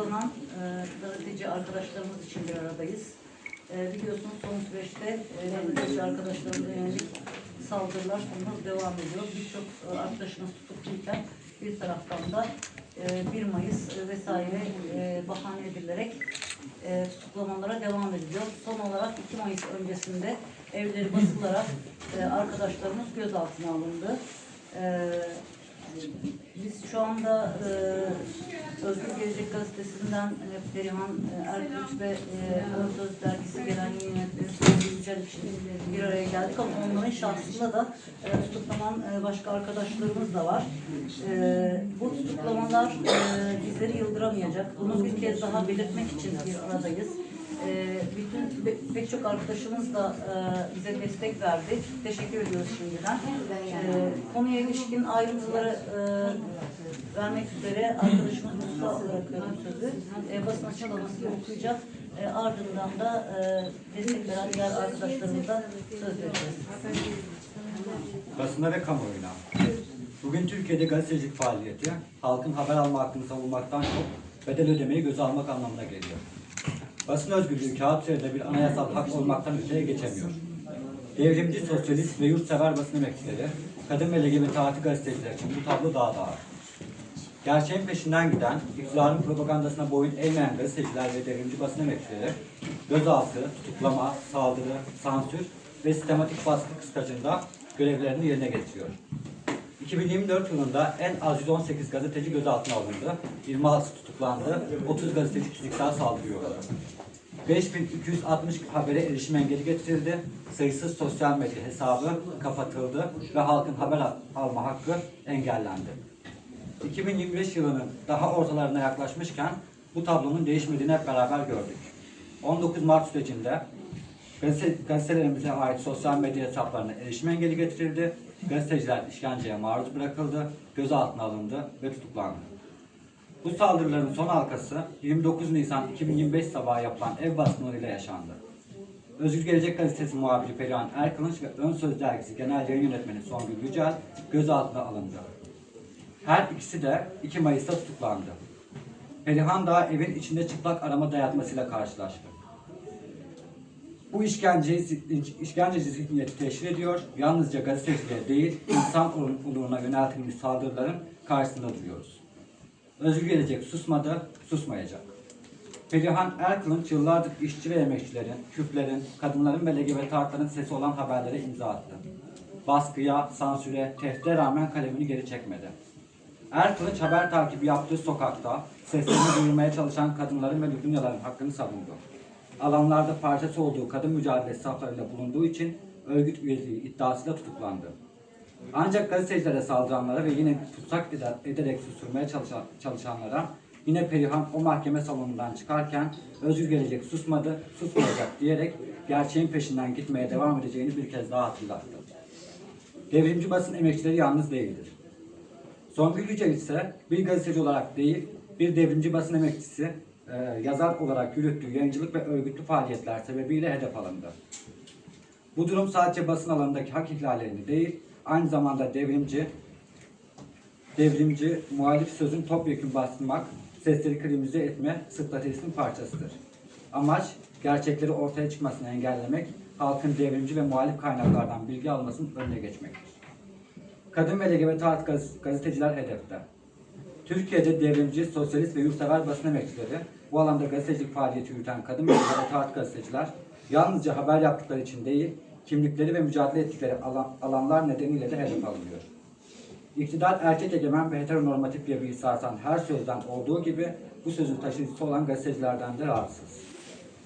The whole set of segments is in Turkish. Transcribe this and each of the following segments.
tutuklanan e, gazeteci arkadaşlarımız için bir aradayız. E, biliyorsunuz son süreçte e, gazeteci arkadaşlarımıza yönelik saldırılar bunlar devam ediyor. Birçok e, arkadaşımız tutukluyken bir taraftan da e, 1 Mayıs vesaire e, bahane edilerek e, tutuklamalara devam ediliyor. Son olarak 2 Mayıs öncesinde evleri basılarak e, arkadaşlarımız gözaltına alındı. E, biz şu anda e, Özgür Gelecek Gazetesi'nden e, Perihan e, Erkut ve e, Söz Dergisi yayın yönetmeni bir araya geldik ama onların şahsında da e, tutuklanan e, başka arkadaşlarımız da var. E, bu tutuklamalar e, bizleri yıldıramayacak. Bunu bir kez daha belirtmek için bir aradayız. E, bütün pe- pek çok arkadaşımız da e, bize destek verdi. Teşekkür ediyoruz şimdiden. E, konuya ilişkin ayrıntıları e, vermek üzere arkadaşımız Mustafa bırakıyorum sözü. E, basın açıklamasını okuyacak. E, ardından da e, destek veren diğer arkadaşlarımıza söz vereceğiz. Basına ve kamuoyuna. Bugün Türkiye'de gazetecilik faaliyeti, halkın haber alma hakkını savunmaktan çok bedel ödemeyi göze almak anlamına geliyor. Basın özgürlüğü kağıt üzerinde bir anayasal hak olmaktan öteye geçemiyor. Devrimci, sosyalist ve yurtsever basın emekçileri, kadın ve LGBT artı gazeteciler için bu tablo daha da ağır. Gerçeğin peşinden giden, iktidarın propagandasına boyun eğmeyen gazeteciler ve devrimci basın emekçileri, gözaltı, tutuklama, saldırı, sansür ve sistematik baskı kıskacında görevlerini yerine getiriyor. 2024 yılında en az 118 gazeteci gözaltına alındı, 26 tutuklandı, 30 gazeteci fiziksel saldırı uğradı. 5260 habere erişim engeli getirildi, sayısız sosyal medya hesabı kapatıldı ve halkın haber al- alma hakkı engellendi. 2025 yılının daha ortalarına yaklaşmışken bu tablonun değişmediğini hep beraber gördük. 19 Mart sürecinde gazete, gazetelerimize ait sosyal medya hesaplarına erişim engeli getirildi, gazeteciler işkenceye maruz bırakıldı, gözaltına alındı ve tutuklandı. Bu saldırıların son halkası 29 Nisan 2025 sabahı yapılan ev baskınlarıyla yaşandı. Özgür Gelecek Gazetesi muhabiri Perihan Erkılınç ve Ön Söz Dergisi Genel Yayın Yönetmeni Songül Yücel gözaltına alındı. Her ikisi de 2 Mayıs'ta tutuklandı. Perihan daha evin içinde çıplak arama dayatmasıyla karşılaştı. Bu işkence, işkenceci zihniyeti teşhir ediyor. Yalnızca gazeteciliğe değil, insan onuruna yöneltilmiş saldırıların karşısında duruyoruz. Özgür Gelecek susmadı, susmayacak. Perihan Erkılınç yıllardır işçi ve emekçilerin, Kürtlerin, kadınların ve LGBT hakların sesi olan haberlere imza attı. Baskıya, sansüre, tehdide rağmen kalemini geri çekmedi. Erkılıç haber takibi yaptığı sokakta seslerini duyurmaya çalışan kadınların ve Lübnyaların hakkını savundu. Alanlarda parçası olduğu kadın mücadelesi saflarıyla bulunduğu için örgüt üyeliği iddiasıyla tutuklandı. Ancak gazetecilere saldıranlara ve yine tutsak eder- ederek susturmaya çalışan, çalışanlara yine Perihan o mahkeme salonundan çıkarken özgür gelecek susmadı, susmayacak diyerek gerçeğin peşinden gitmeye devam edeceğini bir kez daha hatırlattı. Devrimci basın emekçileri yalnız değildir. Songül Yücel ise bir gazeteci olarak değil, bir devrimci basın emekçisi, e, yazar olarak yürüttüğü yayıncılık ve örgütlü faaliyetler sebebiyle hedef alındı. Bu durum sadece basın alanındaki hak ihlallerini değil, aynı zamanda devrimci, devrimci, muhalif sözün topyekun bastırmak, sesleri kriminalize etme stratejisinin parçasıdır. Amaç, gerçekleri ortaya çıkmasını engellemek, halkın devrimci ve muhalif kaynaklardan bilgi almasının önüne geçmektir. Kadın ve LGBT artı gaz- gazeteciler hedefte. Türkiye'de devrimci, sosyalist ve yurtsever basın emekçileri, bu alanda gazetecilik faaliyeti yürüten kadın ve artı gazeteciler, yalnızca haber yaptıkları için değil, kimlikleri ve mücadele ettikleri alan- alanlar nedeniyle de hedef alınıyor. İktidar erkek egemen ve heteronormatif bir yapıyı sarsan her sözden olduğu gibi bu sözün taşıyıcısı olan gazetecilerden de rahatsız.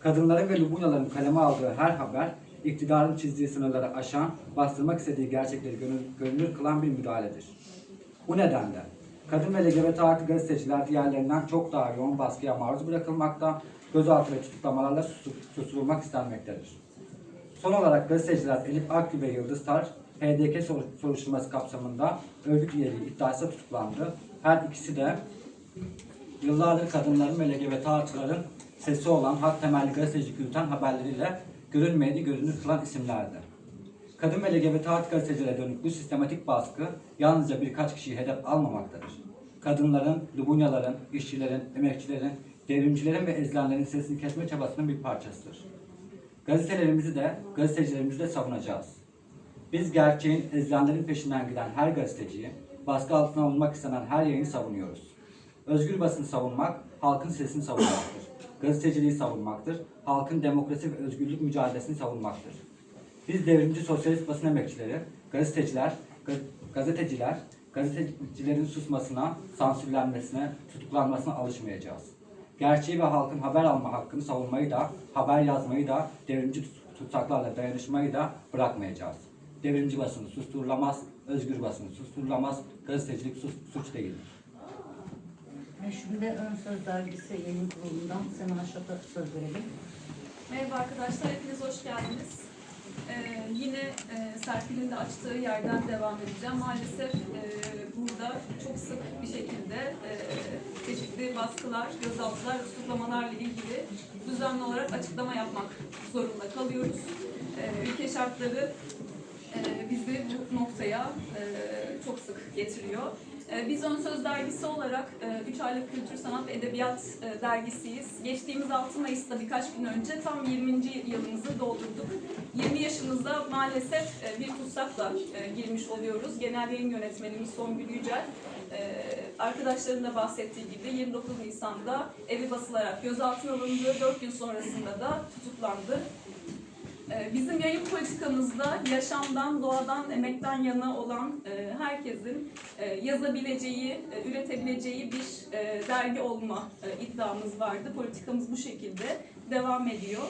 Kadınların ve Lubunyaların kaleme aldığı her haber, iktidarın çizdiği sınırları aşan, bastırmak istediği gerçekleri görünür, görünür kılan bir müdahaledir. Bu nedenle kadın ve LGBT artı gazeteciler diğerlerinden çok daha yoğun baskıya maruz bırakılmakta, gözaltı ve tutuklamalarla susturulmak istenmektedir. Son olarak gazeteciler Elif Akgül ve Yıldız Tar, HDK sor- soruşturması kapsamında örgüt üyeliği iddiasıyla tutuklandı. Her ikisi de yıllardır kadınların ve LGBT artıların sesi olan hak temelli gazetecilik yürüten haberleriyle görünmeyeni görünür kılan isimlerdi. Kadın ve LGBT artı gazetecilere dönük bu sistematik baskı yalnızca birkaç kişiyi hedef almamaktadır. Kadınların, Lubunyaların, işçilerin, emekçilerin, devrimcilerin ve ezilenlerin sesini kesme çabasının bir parçasıdır. Gazetelerimizi de, gazetecilerimizi de savunacağız. Biz gerçeğin, ezilenlerin peşinden giden her gazeteciyi, baskı altına alınmak istenen her yayını savunuyoruz. Özgür basını savunmak, halkın sesini savunmaktır. Gazeteciliği savunmaktır, halkın demokrasi ve özgürlük mücadelesini savunmaktır. Biz devrimci sosyalist basın emekçileri, gazeteciler, ga- gazeteciler, gazetecilerin susmasına, sansürlenmesine, tutuklanmasına alışmayacağız. Gerçeği ve halkın haber alma hakkını savunmayı da, haber yazmayı da, devrimci tut- tutsaklarla dayanışmayı da bırakmayacağız. Devrimci basını susturulamaz, özgür basını susturulamaz, gazetecilik sus- suç değildir. Şimdi Ön Söz Dergisi yayın kurulundan Sena Şak'a söz verelim. Merhaba arkadaşlar, hepiniz hoş geldiniz. Ee, yine e, Serpil'in de açtığı yerden devam edeceğim. Maalesef e, burada çok sık bir şekilde e, çeşitli baskılar, gözaltılar, tutuklamalarla ilgili düzenli olarak açıklama yapmak zorunda kalıyoruz. E, ülke şartları e, bizi bu noktaya e, çok sık getiriyor. E, Biz Ön Söz Dergisi olarak 3 aylık kültür, sanat ve edebiyat e, dergisiyiz. Geçtiğimiz 6 Mayıs'ta birkaç gün önce tam 20. yılımızı doldurduk. 20 yaşımıza maalesef e, bir tutsakla e, girmiş oluyoruz. Genel yayın yönetmenimiz Songül Yücel, e, arkadaşların da bahsettiği gibi 29 Nisan'da evi basılarak gözaltına alındı. 4 gün sonrasında da tutuklandı. Ee, Bizim yayın politikamızda yaşamdan, doğadan, emekten yana olan e, herkesin e, yazabileceği, e, üretebileceği bir dergi olma iddiamız vardı. Politikamız bu şekilde devam ediyor.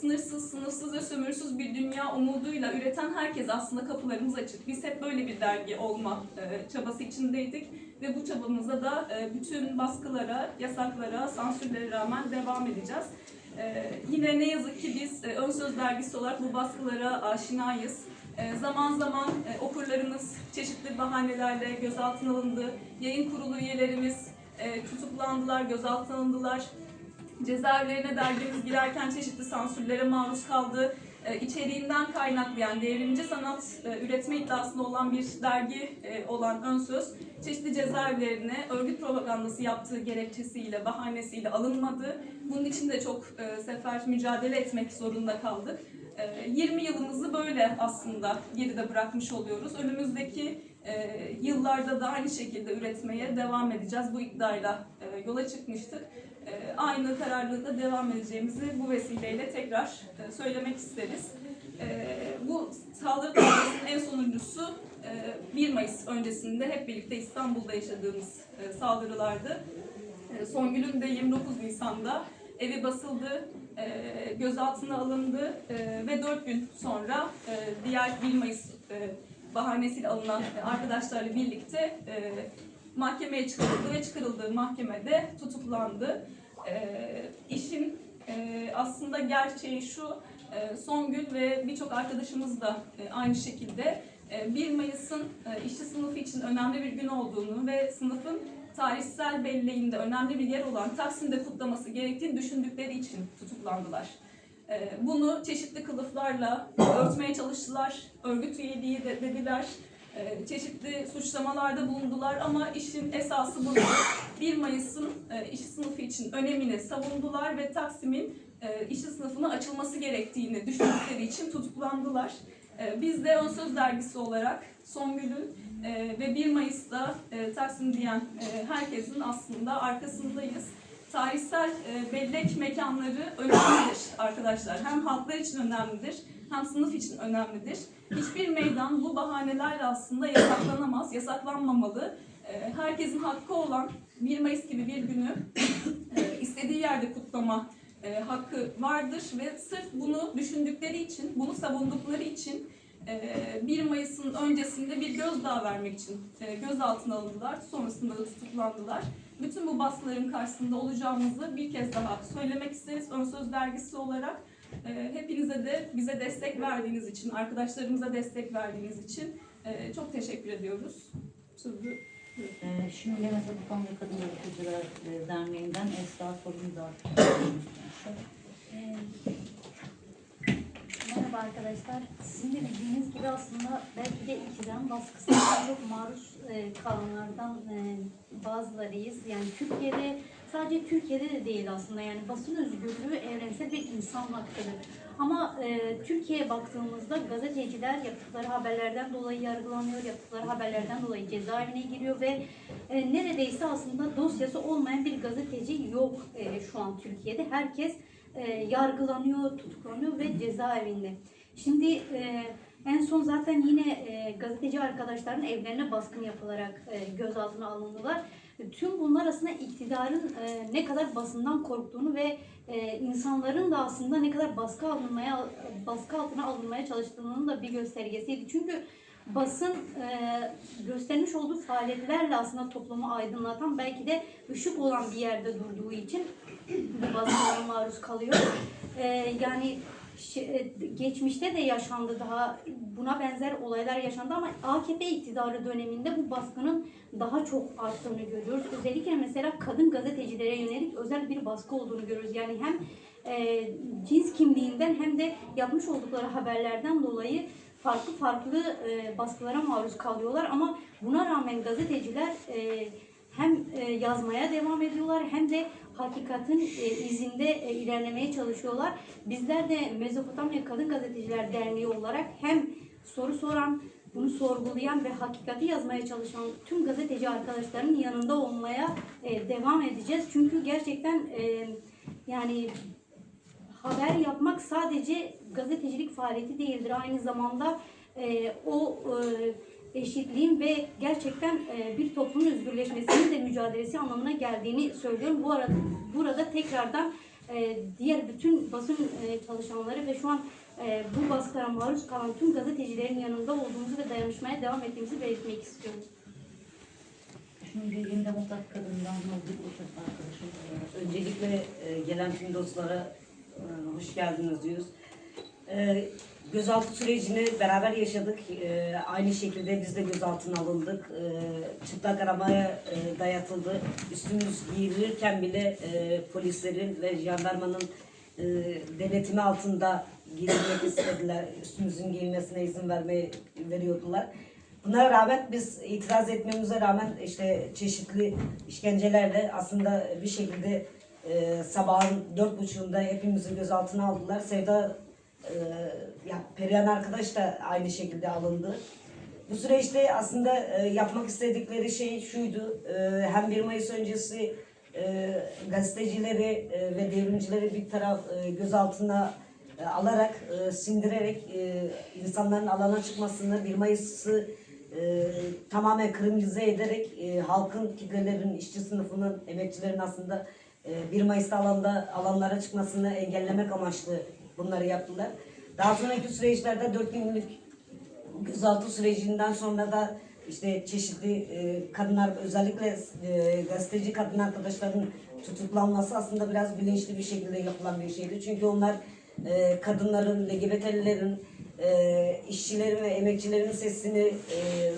Sınırsız, sınırsız ve sömürüsüz bir dünya umuduyla üreten herkes aslında kapılarımız açık. Biz hep böyle bir dergi olma çabası içindeydik ve bu çabamıza da bütün baskılara, yasaklara, sansürlere rağmen devam edeceğiz. Ee, yine ne yazık ki biz e, Ön Söz Dergisi olarak bu baskılara aşinayız. Ee, zaman zaman e, okurlarımız çeşitli bahanelerle gözaltına alındı. Yayın kurulu üyelerimiz e, tutuklandılar, gözaltına alındılar. Cezaevlerine dergimiz girerken çeşitli sansürlere maruz kaldı. E, içeriğinden kaynaklı yani devrimci sanat e, üretme iddiasında olan bir dergi e, olan Ön Söz çeşitli cezaevlerine örgüt propagandası yaptığı gerekçesiyle, bahanesiyle alınmadı. Bunun için de çok sefer mücadele etmek zorunda kaldık. E, 20 yılımızı böyle aslında geride bırakmış oluyoruz. Önümüzdeki yıllarda da aynı şekilde üretmeye devam edeceğiz. Bu iddiayla yola çıkmıştık. E, aynı kararlılıkla devam edeceğimizi bu vesileyle tekrar e, söylemek isteriz. E, bu saldırı dalgasının en sonuncusu e, 1 Mayıs öncesinde hep birlikte İstanbul'da yaşadığımız saldırılardı. Songül'ün de 29 Nisan'da evi basıldı, gözaltına alındı ve 4 gün sonra diğer 1 Mayıs bahanesiyle alınan arkadaşlarla birlikte mahkemeye çıkarıldı ve çıkarıldığı mahkemede tutuklandı. E, işin e, aslında gerçeği şu, e, Songül ve birçok arkadaşımız da e, aynı şekilde e, 1 Mayıs'ın e, işçi sınıfı için önemli bir gün olduğunu ve sınıfın tarihsel belleğinde önemli bir yer olan Taksim'de kutlaması gerektiğini düşündükleri için tutuklandılar. Ee, Bunu çeşitli kılıflarla örtmeye çalıştılar, örgüt üyeliği de dediler, Ee, çeşitli suçlamalarda bulundular ama işin esası buydu. 1 Mayıs'ın e, işçi sınıfı için önemini savundular ve Taksim'in e, işçi sınıfına açılması gerektiğini düşündükleri için tutuklandılar. Ee, Biz de Ön Söz Dergisi olarak Songül'ün e, ve 1 Mayıs'ta e, Taksim diyen e, herkesin aslında arkasındayız. Tarihsel e, bellek mekanları önemlidir arkadaşlar. Hem halklar için önemlidir, hem sınıf için önemlidir. Hiçbir meydan bu bahanelerle aslında yasaklanamaz, yasaklanmamalı. E, herkesin hakkı olan 1 Mayıs gibi bir günü e, istediği yerde kutlama e, hakkı vardır ve sırf bunu düşündükleri için, bunu savundukları için e, 1 Mayıs'ın öncesinde bir gözdağı vermek için e, gözaltına alındılar. Sonrasında da tutuklandılar. Bütün bu baskıların karşısında olacağımızı bir kez daha söylemek isteriz. Ön Söz Dergisi olarak e, hepinize de bize destek verdiğiniz için, arkadaşlarımıza destek verdiğiniz için e, çok teşekkür ediyoruz. Sözü Ee, Şimdi Levent Abukan ve Kadın Yaratıcılar e, Derneği'nden Esra Sorundar. Ee, Merhaba arkadaşlar. Sizin de bildiğiniz gibi aslında belki de iktidar baskısına çok maruz e, kalanlardan bazılarıyız. Yani Türkiye'de sadece Türkiye'de de değil aslında yani basın özgürlüğü evrensel bir insan hakkıdır. Ama e, Türkiye'ye baktığımızda gazeteciler yaptıkları haberlerden dolayı yargılanıyor, yaptıkları haberlerden dolayı cezaevine giriyor ve e, neredeyse aslında dosyası olmayan bir gazeteci yok e, şu an Türkiye'de. Herkes e, yargılanıyor, tutuklanıyor ve cezaevinde. Şimdi e, en son zaten yine e, gazeteci arkadaşların evlerine baskın yapılarak e, gözaltına alındılar. Tüm bunlar aslında iktidarın e, ne kadar basından korktuğunu ve e, insanların da aslında ne kadar baskı alınmaya baskı altına alınmaya çalıştığının da bir göstergesiydi. Çünkü basın e, göstermiş olduğu faaliyetlerle aslında toplumu aydınlatan belki de ışık olan bir yerde durduğu için bu baskılara maruz kalıyor. E, yani geçmişte de yaşandı daha buna benzer olaylar yaşandı ama AKP iktidarı döneminde bu baskının daha çok arttığını görüyoruz. Özellikle mesela kadın gazetecilere yönelik özel bir baskı olduğunu görüyoruz. Yani hem e, cins kimliğinden hem de yapmış oldukları haberlerden dolayı farklı farklı e, baskılara maruz kalıyorlar ama buna rağmen gazeteciler e, hem e, yazmaya devam ediyorlar hem de hakikatin e, izinde e, ilerlemeye çalışıyorlar. Bizler de Mezopotamya Kadın Gazeteciler Derneği olarak hem soru soran, bunu sorgulayan ve hakikati yazmaya çalışan tüm gazeteci arkadaşların yanında olmaya e, devam edeceğiz. Çünkü gerçekten yani haber yapmak sadece gazetecilik faaliyeti değildir. Aynı zamanda o eşitliğin ve gerçekten e, bir toplumun özgürleşmesinin de mücadelesi anlamına geldiğini söylüyorum. Bu arada burada tekrardan e, diğer bütün basın e, çalışanları ve şu an bu baskılara maruz kalan tüm gazetecilerin yanında olduğumuzu ve dayanışmaya devam ettiğimizi belirtmek istiyorum. Şimdi Gündem Otak Kadın'dan Nurgül Uçak arkadaşım. Öncelikle gelen tüm dostlara hoş geldiniz diyoruz. Gözaltı sürecini beraber yaşadık. E, Aynı şekilde biz de gözaltına alındık. E, Çıplak aramaya e, dayatıldı. Üstümüz giyilirken bile e, polislerin ve jandarmanın e, denetimi altında giyinmek istediler. Üstümüzün giyilmesine izin vermeyi veriyordular. Buna rağmen biz itiraz etmemize rağmen işte çeşitli işkencelerle aslında bir şekilde e, sabahın dört buçuğunda hepimizi gözaltına aldılar. Sevda e, ya Perihan arkadaş da aynı şekilde alındı. Bu süreçte aslında e, yapmak istedikleri şey şuydu. E, hem 1 Mayıs öncesi e, gazetecileri e, ve devrimcileri bir taraf e, gözaltına e, alarak, e, sindirerek e, insanların alana çıkmasını, 1 Mayıs'ı e, tamamen kriminalize ederek e, halkın, kitlelerin, işçi sınıfının, emekçilerin aslında e, 1 Mayıs'ta alanda alanlara çıkmasını engellemek amaçlı bunları yaptılar. Daha sonraki süreçlerde 4 günlük gözaltı sürecinden sonra da işte çeşitli e, kadınlar özellikle e, gazeteci kadın arkadaşların tutuklanması aslında biraz bilinçli bir şekilde yapılan bir şeydi. Çünkü onlar e, kadınların, LGBT'lilerin, e, işçilerin ve emekçilerin sesini e,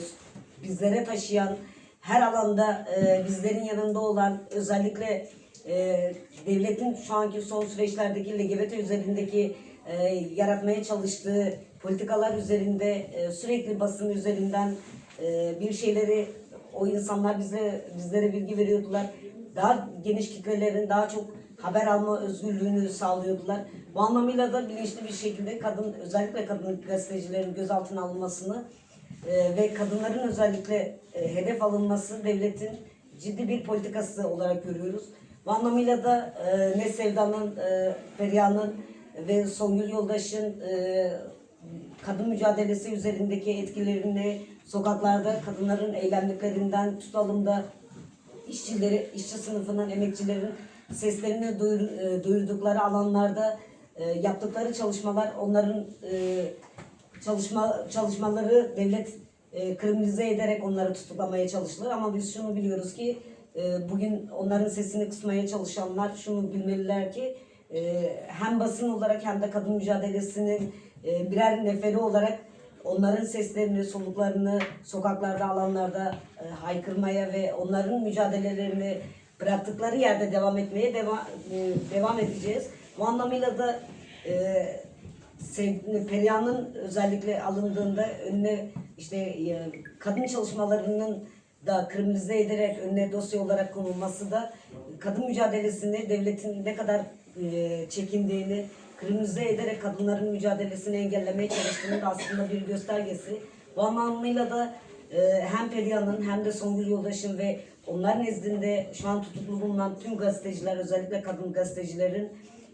bizlere taşıyan, her alanda e, bizlerin yanında olan özellikle e, devletin şu anki son süreçlerdeki LGBT üzerindeki e, yaratmaya çalıştığı politikalar üzerinde e, sürekli basın üzerinden e, bir şeyleri o insanlar bize bizlere bilgi veriyordular. Daha geniş kitlelerin daha çok haber alma özgürlüğünü sağlıyordular. Bu anlamıyla da bilinçli bir şekilde kadın özellikle kadın gazetecilerin gözaltına alınmasını e, ve kadınların özellikle e, hedef alınması devletin ciddi bir politikası olarak görüyoruz. Anlamıyla da e, ne Sevda'nın, e, Feriha'nın ve Songül Yoldaş'ın e, kadın mücadelesi üzerindeki etkilerini sokaklarda kadınların eylemliklerinden tutalım da işçileri, işçi sınıfının, emekçilerin seslerini duyur, e, duyurdukları alanlarda e, yaptıkları çalışmalar, onların e, çalışma çalışmaları devlet e, kriminalize ederek onları tutuklamaya çalıştılar. Ama biz şunu biliyoruz ki e, bugün onların sesini kısmaya çalışanlar şunu bilmeliler ki e, hem basın olarak hem de kadın mücadelesinin e, birer neferi olarak onların seslerini, soluklarını sokaklarda, alanlarda e, haykırmaya ve onların mücadelelerini bıraktıkları yerde devam etmeye devam, e, devam edeceğiz. Bu anlamıyla da Perihan'ın özellikle alındığında önüne işte kadın çalışmalarının da kriminalize ederek önüne dosya olarak konulması da kadın mücadelesini devletin ne kadar e, çekindiğini, kriminalize ederek kadınların mücadelesini engellemeye çalıştığının da aslında bir göstergesi. Bu anlamıyla da e, hem Perihan'ın hem de Songül Yoldaş'ın ve onlar nezdinde şu an tutuklu bulunan tüm gazeteciler, özellikle kadın gazetecilerin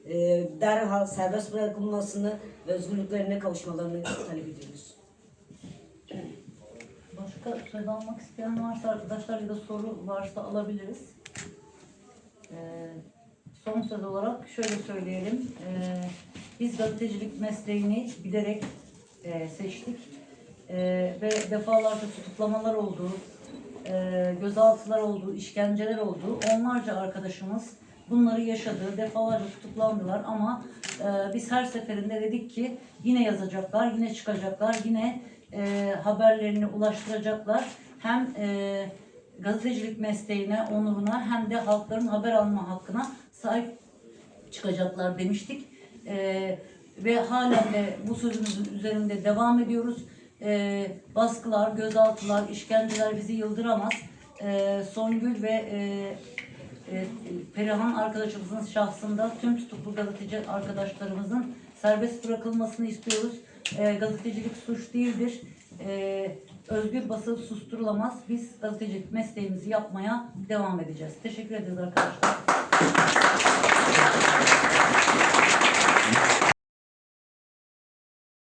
e, derhal serbest bırakılmasını ve özgürlüklerine kavuşmalarını talep ediyoruz. Başka söz almak isteyen varsa arkadaşlar ya da soru varsa alabiliriz. Ee, son söz olarak şöyle söyleyelim. Ee, biz gazetecilik mesleğini bilerek e, seçtik. Ee, ve defalarca tutuklamalar oldu, e, gözaltılar oldu, işkenceler oldu. Onlarca arkadaşımız bunları yaşadı, defalarca tutuklandılar ama e, biz her seferinde dedik ki yine yazacaklar, yine çıkacaklar, yine e, haberlerini ulaştıracaklar. Hem e, gazetecilik mesleğine, onuruna hem de halkların haber alma hakkına sahip çıkacaklar demiştik. E, ve halen de bu sözümüzün üzerinde devam ediyoruz. E, baskılar, gözaltılar, işkenceler bizi yıldıramaz. E, Songül ve e, e, Perihan arkadaşımızın şahsında tüm tutuklu gazeteci arkadaşlarımızın serbest bırakılmasını istiyoruz. E, gazetecilik suç değildir. E, özgür basın susturulamaz. Biz gazetecilik mesleğimizi yapmaya devam edeceğiz. Teşekkür ederiz arkadaşlar.